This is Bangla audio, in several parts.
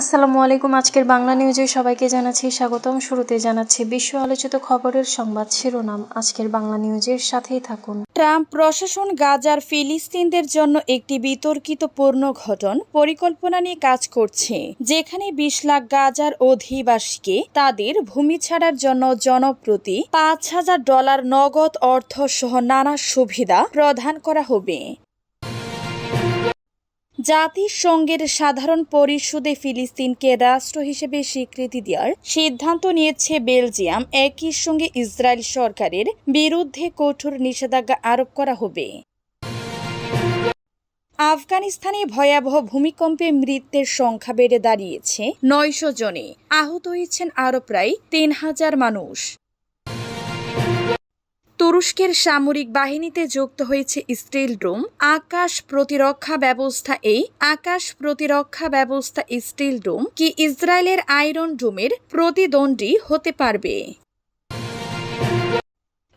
আসসালামু আলাইকুম, আজকের বাংলা নিউজে সবাইকে জানাচ্ছি স্বাগতম। শুরুতে জানাচ্ছি বিশ্ব আলোচিত খবরের সংবাদ শিরোনাম। আজকের বাংলা নিউজের সাথেই থাকুন। ট্রাম্প প্রশাসন গাজার ফিলিস্তিনদের জন্য একটি বিতর্কিত পূর্ণ ঘটন পরিকল্পনা নিয়ে কাজ করছে, যেখানে বিশ লাখ গাজার অধিবাসীকে তাদের ভূমি ছাড়ার জন্য জনপ্রতি পাঁচ হাজার ডলার নগদ অর্থ সহ নানা সুবিধা প্রদান করা হবে। জাতিসংঘের সাধারণ পরিষদে ফিলিস্তিনকে রাষ্ট্র হিসেবে স্বীকৃতি দেওয়ার সিদ্ধান্ত নিয়েছে বেলজিয়াম। একই সঙ্গে ইসরায়েল সরকারের বিরুদ্ধে কঠোর নিষেধাজ্ঞা আরোপ করা হবে। আফগানিস্তানে ভয়াবহ ভূমিকম্পে মৃত্যুর সংখ্যা বেড়ে দাঁড়িয়েছে নয়শো জনে। আহত হয়েছেন আরও প্রায় তিন হাজার মানুষ। তুরস্কের সামরিক বাহিনীতে যুক্ত হয়েছে স্টিল ড্রোম আকাশ প্রতিরক্ষা ব্যবস্থা এই। আকাশ প্রতিরক্ষা ব্যবস্থা স্টিল ড্রোম কি ইসরায়েলের আয়রন ড্রোমের প্রতিদ্বন্দ্বী হতে পারবে?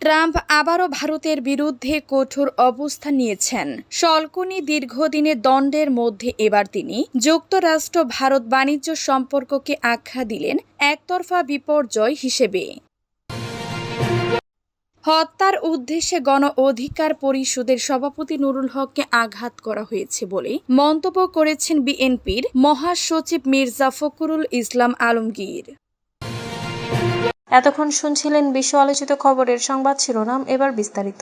ট্রাম্প আবারও ভারতের বিরুদ্ধে কঠোর অবস্থান নিয়েছেন। সলকনি দীর্ঘদিনের দণ্ডের মধ্যে এবার তিনি যুক্তরাষ্ট্র ভারত বাণিজ্য সম্পর্ককে আখ্যা দিলেন একতরফা বিপর্যয় হিসেবে। হত্যার উদ্দেশ্যে গণ অধিকার পরিষদের সভাপতি নুরুল হককে আঘাত করা হয়েছে বলে মন্তব্য করেছেন বিএনপির মহাসচিব মির্জা ফখরুল ইসলাম আলমগীর। এতক্ষণ শুনছিলেন বিশ্ব আলোচিত খবরের সংবাদ শিরোনাম এবার বিস্তারিত।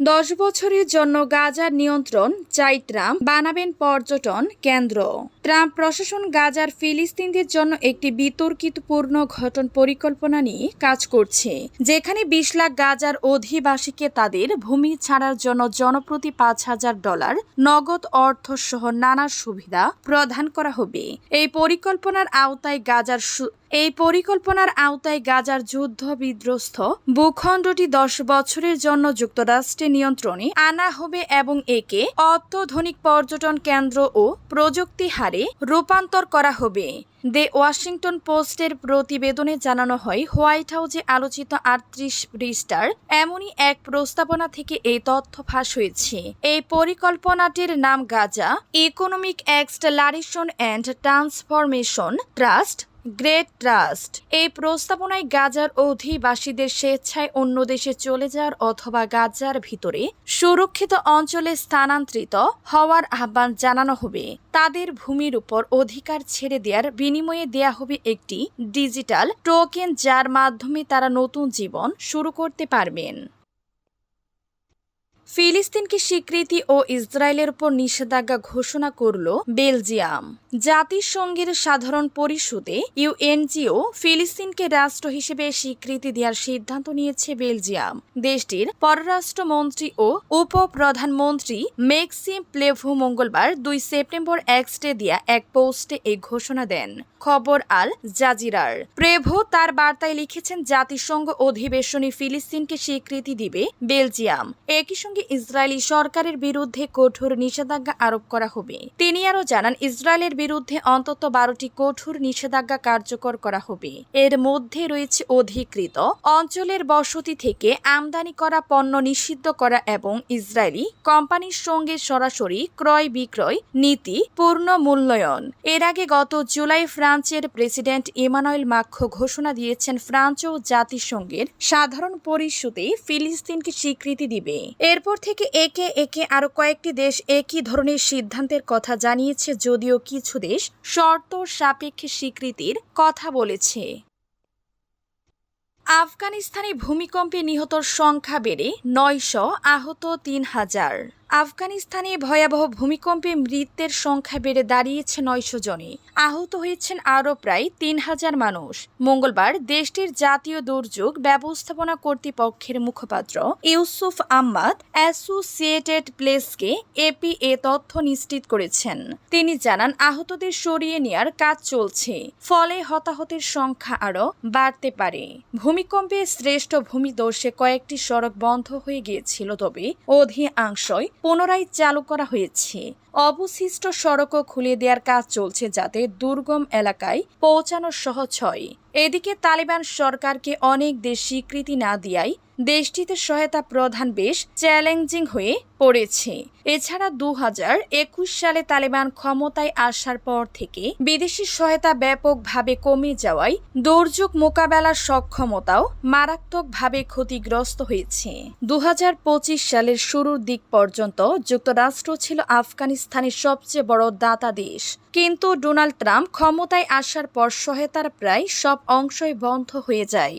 দশ বছরের জন্য গাজার নিয়ন্ত্রণ চাই ট্রাম্প বানাবেন পর্যটন কেন্দ্র। ট্রাম্প প্রশাসন গাজার ফিলিস্তিনদের জন্য একটি বিতর্কিতপূর্ণ ঘটন পরিকল্পনা নিয়ে কাজ করছে, যেখানে বিশ লাখ গাজার অধিবাসীকে তাদের ভূমি ছাড়ার জন্য জনপ্রতি পাঁচ হাজার ডলার নগদ অর্থ সহ নানা সুবিধা প্রদান করা হবে। এই পরিকল্পনার আওতায় গাজার এই পরিকল্পনার আওতায় গাজার যুদ্ধ বিধ্বস্ত ভূখণ্ডটি দশ বছরের জন্য যুক্তরাষ্ট্রের নিয়ন্ত্রণে আনা হবে এবং একে অত্যাধুনিক পর্যটন কেন্দ্র ও প্রযুক্তি হারে রূপান্তর করা হবে। দ্য ওয়াশিংটন পোস্টের প্রতিবেদনে জানানো হয়, হোয়াইট হাউসে আলোচিত আটত্রিশ পৃষ্ঠার এমনই এক প্রস্তাবনা থেকে এই তথ্য ফাঁস হয়েছে। এই পরিকল্পনাটির নাম Gaza economic acceleration and transformation trust great trust. এই প্রস্তাবনায় গাজার অধিবাসীদের স্বেচ্ছায় অন্য দেশে চলে যাওয়ার অথবা গাজার ভিতরে সুরক্ষিত অঞ্চলে স্থানান্তরিত হওয়ার আহ্বান জানানো হবে। তাদের ভূমির উপর অধিকার ছেড়ে দেওয়ার বিনিময়ে দেয়া হবে একটি ডিজিটাল টোকেন, যার মাধ্যমে তারা নতুন জীবন শুরু করতে পারবেন। ফিলিস্তিনকে স্বীকৃতি ও ইসরায়েলের উপর নিষেধাজ্ঞা ঘোষণা করল বেলজিয়াম। জাতিসংঘের সাধারণ পরিষদে ইউএনজিও ফিলিস্তিনকে রাষ্ট্র হিসেবে স্বীকৃতি দেওয়ার সিদ্ধান্ত নিয়েছে বেলজিয়াম। দেশটির পররাষ্ট্রমন্ত্রী ও উপপ্রধানমন্ত্রী মেক্সিম প্লেভু মঙ্গলবার দুই সেপ্টেম্বর এক্সটে দিয়া এক পোস্টে এই ঘোষণা দেন। খবর আল জাজিরার। প্রেভু তার বার্তায় লিখেছেন, জাতিসংঘ অধিবেশনে ফিলিস্তিনকে স্বীকৃতি দিবে বেলজিয়াম। একই সঙ্গে ইসরায়েলি সরকারের বিরুদ্ধে কঠোর নিষেধাজ্ঞা আরোপ করা হবে। তিনি আরও জানান, ইসরায়েলের বিরুদ্ধে অন্তত বারোটি কঠোর নিষেধাজ্ঞা কার্যকর করা হবে। এর মধ্যে রয়েছে অধিকৃত অঞ্চলের বসতি থেকে আমদানি করা পণ্য নিষিদ্ধ করা এবং ইসরায়েলি কোম্পানির সঙ্গে সরাসরি ক্রয় বিক্রয় নীতি পূর্ণ মূল্যায়ন। এর আগে গত জুলাই ফ্রান্সের প্রেসিডেন্ট ইমানুয়েল মাক্ষ ঘোষণা দিয়েছেন, ফ্রান্স ও জাতিসংঘের সাধারণ পরিষদে ফিলিস্তিনকে স্বীকৃতি দিবে। এরপর থেকে একে একে আরও কয়েকটি দেশ একই ধরনের সিদ্ধান্তের কথা জানিয়েছে, যদিও কিছু দেশ শর্ত সাপেক্ষে স্বীকৃতির কথা বলেছে। আফগানিস্তানে ভূমিকম্পে নিহতর সংখ্যা বেড়ে নয়শ আহত তিন হাজার। আফগানিস্তানে ভয়াবহ ভূমিকম্পে মৃত্যুর সংখ্যা বেড়ে দাঁড়িয়েছে নয়শো জনে আহত হয়েছেন আরও প্রায় তিন হাজার মানুষ। মঙ্গলবার দেশটির জাতীয় দুর্যোগ ব্যবস্থাপনা কর্তৃপক্ষের মুখপাত্র ইউসুফ আহমাদ অ্যাসোসিয়েটেড প্লেসকে এপি এ তথ্য নিশ্চিত করেছেন। তিনি জানান, আহতদের সরিয়ে নেয়ার কাজ চলছে, ফলে হতাহতের সংখ্যা আরও বাড়তে পারে। ভূমিকম্পে শ্রেষ্ঠ ভূমিদর্শে কয়েকটি সড়ক বন্ধ হয়ে গিয়েছিল, তবে অধিকাংশই পুনরায় চালু করা হয়েছে। অবশিষ্ট সড়কও খুলে দেওয়ার কাজ চলছে যাতে দুর্গম এলাকায় পৌঁছানো সহজ হয়। এদিকে তালিবান সরকারকে অনেক দেশ স্বীকৃতি না দেওয়ায় দেশটিতে সহায়তা প্রধান বেশ চ্যালেঞ্জিং হয়ে পড়েছে। এছাড়া দু হাজার একুশ সালে তালেবান ক্ষমতায় আসার পর থেকে বিদেশি সহায়তা ব্যাপকভাবে কমে যাওয়ায় দুর্যোগ মোকাবেলার সক্ষমতাও মারাত্মকভাবে ক্ষতিগ্রস্ত হয়েছে। দু হাজার পঁচিশ সালের শুরুর দিক পর্যন্ত যুক্তরাষ্ট্র ছিল আফগানিস্তানের সবচেয়ে বড় দাতা দেশ। কিন্তু ডোনাল্ড ট্রাম্প ক্ষমতায় আসার পর সহায়তার প্রায় সব অংশই বন্ধ হয়ে যায়।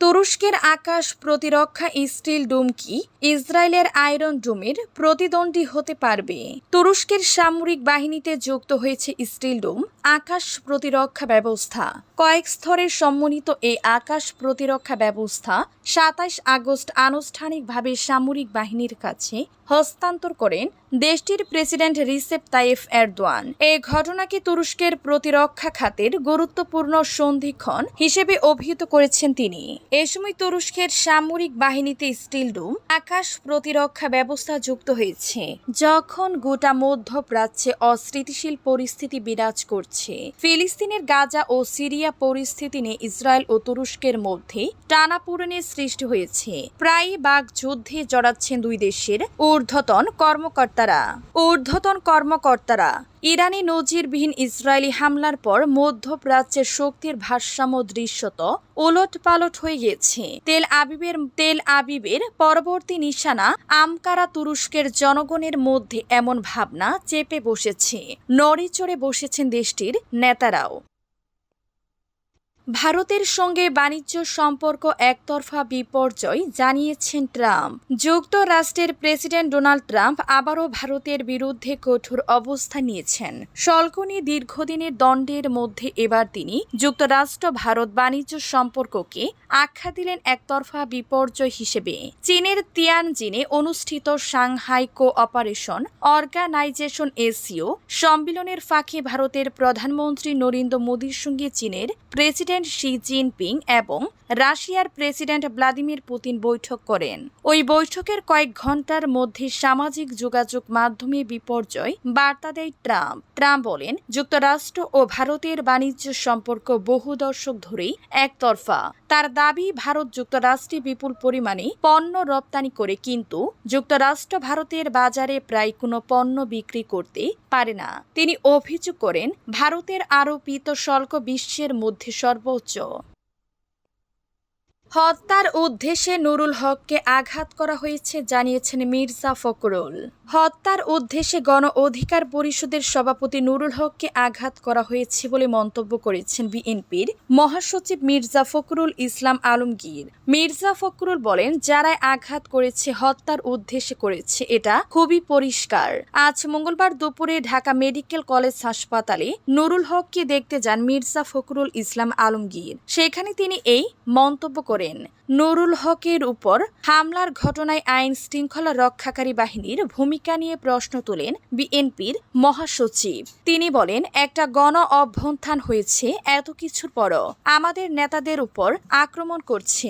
তুরস্কের আকাশ প্রতিরক্ষা স্টিল ডোম কি ইসরায়েলের আয়রন ডোমের প্রতিদ্বন্দ্বী হতে পারবে। তুরস্কের সামরিক বাহিনীতে যুক্ত হয়েছে স্টিল ডোম, আকাশ প্রতিরক্ষা ব্যবস্থা। কয়েক স্তরের সম্মিলিত এই আকাশ প্রতিরক্ষা ব্যবস্থা সাতাশ আগস্ট আনুষ্ঠানিকভাবে সামরিক বাহিনীর কাছে হস্তান্তর করেন দেশটির প্রেসিডেন্ট রিসেপ তাইফ এরদোয়ান। এই ঘটনাকে তুরস্কের প্রতিরক্ষা খাতের গুরুত্বপূর্ণ সন্ধিক্ষণ হিসেবে অভিহিত করেছেন তিনি। এ সময় তুরস্কের সামরিক বাহিনীতে স্টিল ডোম, আকাশ প্রতিরক্ষা ব্যবস্থা যুক্ত হয়েছে। যখন গোটা মধ্যপ্রাচ্যে অস্থিতিশীল পরিস্থিতি বিরাজ করছে, ফিলিস্তিনের গাজা ও সিরিয়া পরিস্থিতি নিয়ে ইসরায়েল ও তুরস্কের মধ্যে টানাপোড়েনের সৃষ্টি হয়েছে। প্রায় বাঘ যুদ্ধে জড়াচ্ছেন দুই দেশের ঊর্ধ্বতন কর্মকর্তারা। ঊর্ধ্বতন কর্মকর্তারা, ইরানি নজিরবিহীন ইসরায়েলি হামলার পর মধ্যপ্রাচ্যের শক্তির ভারসাম্য দৃশ্যত ওলট পালট হয়ে গেছে তেল আবিবের তেল আবিবের পরবর্তী নিশানা আমকারা তুরস্কের জনগণের মধ্যে এমন ভাবনা চেপে বসেছে। নড়ে চড়ে বসেছেন দেশটির নেতারাও। ভারতের সঙ্গে বাণিজ্য সম্পর্ক একতরফা বিপর্যয় জানিয়েছেন ট্রাম্প। যুক্তরাষ্ট্রের প্রেসিডেন্ট ডোনাল্ড ট্রাম্প আবারও ভারতের বিরুদ্ধে কঠোর অবস্থান নিয়েছেন। সলকনি দীর্ঘদিনের দণ্ডের মধ্যে এবার তিনি যুক্তরাষ্ট্র ভারত বাণিজ্য সম্পর্ককে আখ্যা দিলেন একতরফা বিপর্যয় হিসেবে। চীনের তিয়ানজিনে অনুষ্ঠিত Shanghai cooperation organisation SCO সম্মেলনের ফাঁকে ভারতের প্রধানমন্ত্রী নরেন্দ্র মোদীর সঙ্গে চীনের প্রেসিডেন্ট শি জিনপিং এবং রাশিয়ার প্রেসিডেন্ট ভ্লাদিমির পুতিন বৈঠক করেন। ওই বৈঠকের কয়েক ঘণ্টার মধ্যে সামাজিক যোগাযোগ মাধ্যমে বিপর্যয়, বার্তা দেয় ট্রাম্প। ট্রাম্প বলেন, যুক্তরাষ্ট্র ও ভারতের বাণিজ্য সম্পর্ক বহু দশক ধরেই একতরফা। তার দাবি, ভারত যুক্তরাষ্ট্রে বিপুল পরিমাণে পণ্য রপ্তানি করে, কিন্তু যুক্তরাষ্ট্র ভারতের বাজারে প্রায় কোনো পণ্য বিক্রি করতে পারে না। তিনি অভিযোগ করেন, ভারতের আরোপিত শুল্ক বিশ্বের মধ্যে সর্বোচ্চ হত্যার উদ্দেশ্যে নুরুল হককে আঘাত করা হয়েছে জানিয়েছেন মির্জা ফখরুল। হত্যার উদ্দেশ্যে গণ অধিকার পরিষদের সভাপতি নুরুল হককে আঘাত করা হয়েছে বলে মন্তব্য করেছেন বিএনপির মহাসচিব মির্জা ফখরুল ইসলাম আলমগীর। মির্জা ফখরুল বলেন, যারাই আঘাত করেছে, হত্যার উদ্দেশ্যে করেছে, এটা খুবই পরিষ্কার। আজ মঙ্গলবার দুপুরে ঢাকা মেডিকেল কলেজ হাসপাতালে নুরুল হককে দেখতে যান মির্জা ফখরুল ইসলাম আলমগীর। সেখানে তিনি এই মন্তব্য করেন, নুরুল হকের উপর হামলার ঘটনায় আইন শৃঙ্খলা রক্ষাকারী বাহিনীর ভূমিকা নিয়ে প্রশ্ন তোলেন বিএনপির মহাসচিব। তিনি বলেন, একটা গণ অভ্যন্থান হয়েছে এত কিছুর পরও আমাদের নেতাদের উপর আক্রমণ করছে।